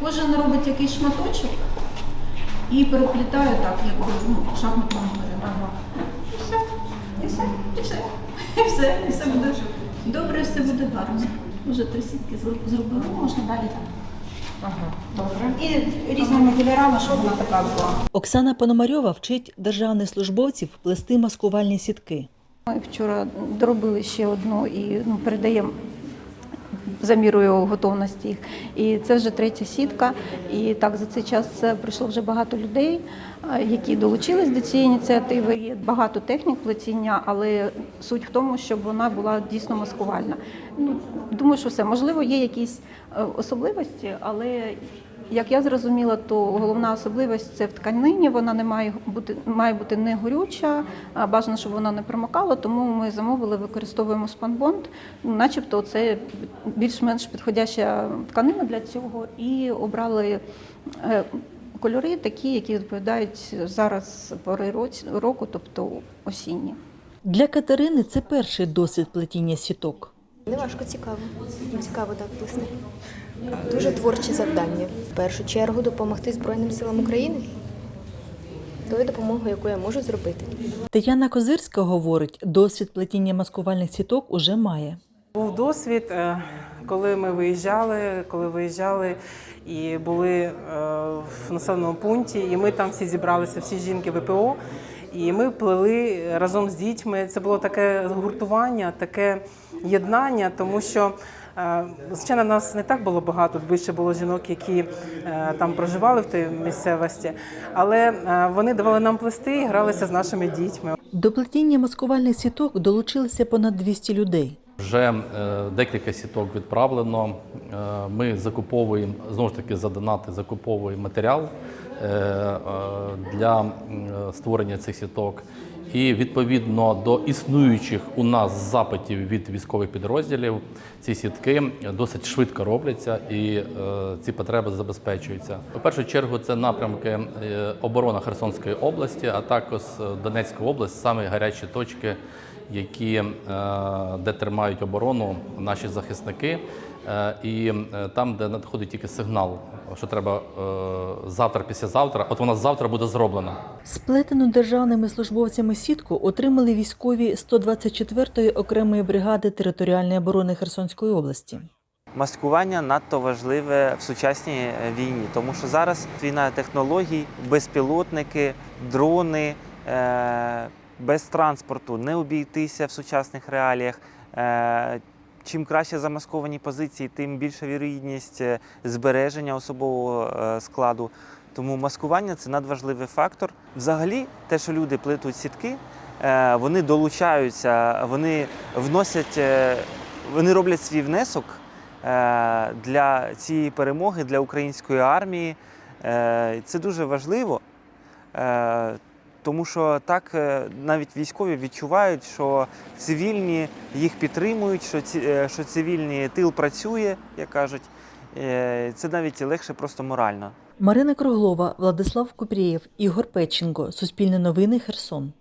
Кожен робить якийсь шматочок і переплітає так, як ну, шахматному порядку. І все, і все, і все, і все, і все буде добре, все буде гарно. Вже три сітки зробили, можна далі так. Ага, добре. І різними кольорами, щоб вона така була. Оксана Пономарьова вчить державних службовців плести маскувальні сітки. Ми вчора доробили ще одну і ну, передаємо за мірою готовності їх. І це вже третя сітка. І так за цей час е, прийшло вже багато людей, е, які долучились до цієї ініціативи. Є багато технік плетіння, але суть в тому, щоб вона була дійсно маскувальна. Ну, думаю, що все. Можливо, є якісь е, особливості, але як я зрозуміла, то головна особливість це в тканині. Вона не має бути має бути не горюча, а бажано, щоб вона не промокала. Тому ми замовили, використовуємо спанбонд. Начебто, це більш-менш підходяща тканина для цього, і обрали е, кольори такі, які відповідають зараз пори році- року, тобто осінні. Для Катерини це перший досвід плетіння сіток. Не важко цікаво. Цікаво так плести. Дуже творче завдання. В першу чергу допомогти Збройним силам України тою допомогою, яку я можу зробити. Тетяна Козирська говорить, досвід плетіння маскувальних сіток уже має. Був досвід, е, коли ми виїжджали, коли виїжджали і були е, в населеному пункті, і ми там всі зібралися, всі жінки ВПО. І ми плели разом з дітьми. Це було таке гуртування, таке єднання, тому що. Е, Звичайно, нас не так було багато, більше було жінок, які е, там проживали в тій місцевості, але е, вони давали нам плести і гралися з нашими дітьми. До плетіння маскувальних сіток долучилися понад 200 людей. Вже декілька сіток відправлено. Ми закуповуємо знову ж таки за донати закуповуємо матеріал для створення цих сіток. І відповідно до існуючих у нас запитів від військових підрозділів, ці сітки досить швидко робляться і е, ці потреби забезпечуються. У першу чергу це напрямки е, оборона Херсонської області, а також е, Донецька область, саме гарячі точки які, е, де тримають оборону наші захисники, е, і е, там, де надходить тільки сигнал, що треба завтра, післязавтра, от вона завтра буде зроблена. Сплетену державними службовцями сітку отримали військові 124-ї окремої бригади територіальної оборони Херсонської області. Маскування надто важливе в сучасній війні, тому що зараз війна технологій, безпілотники, дрони, без транспорту не обійтися в сучасних реаліях. Е, Чим краще замасковані позиції, тим більша вірогідність е, збереження особового е, складу. Тому маскування це надважливий фактор. Взагалі, те, що люди плетуть сітки, вони долучаються, вони вносять, вони роблять свій внесок для цієї перемоги, для української армії. Це дуже важливо, тому що так е, навіть військові відчувають, що цивільні їх підтримують, що ці- е, що цивільні тил працює, як кажуть. Е, Це навіть легше просто морально. Марина Круглова, Владислав Купрієв, Ігор Печенко. Суспільне новини Херсон.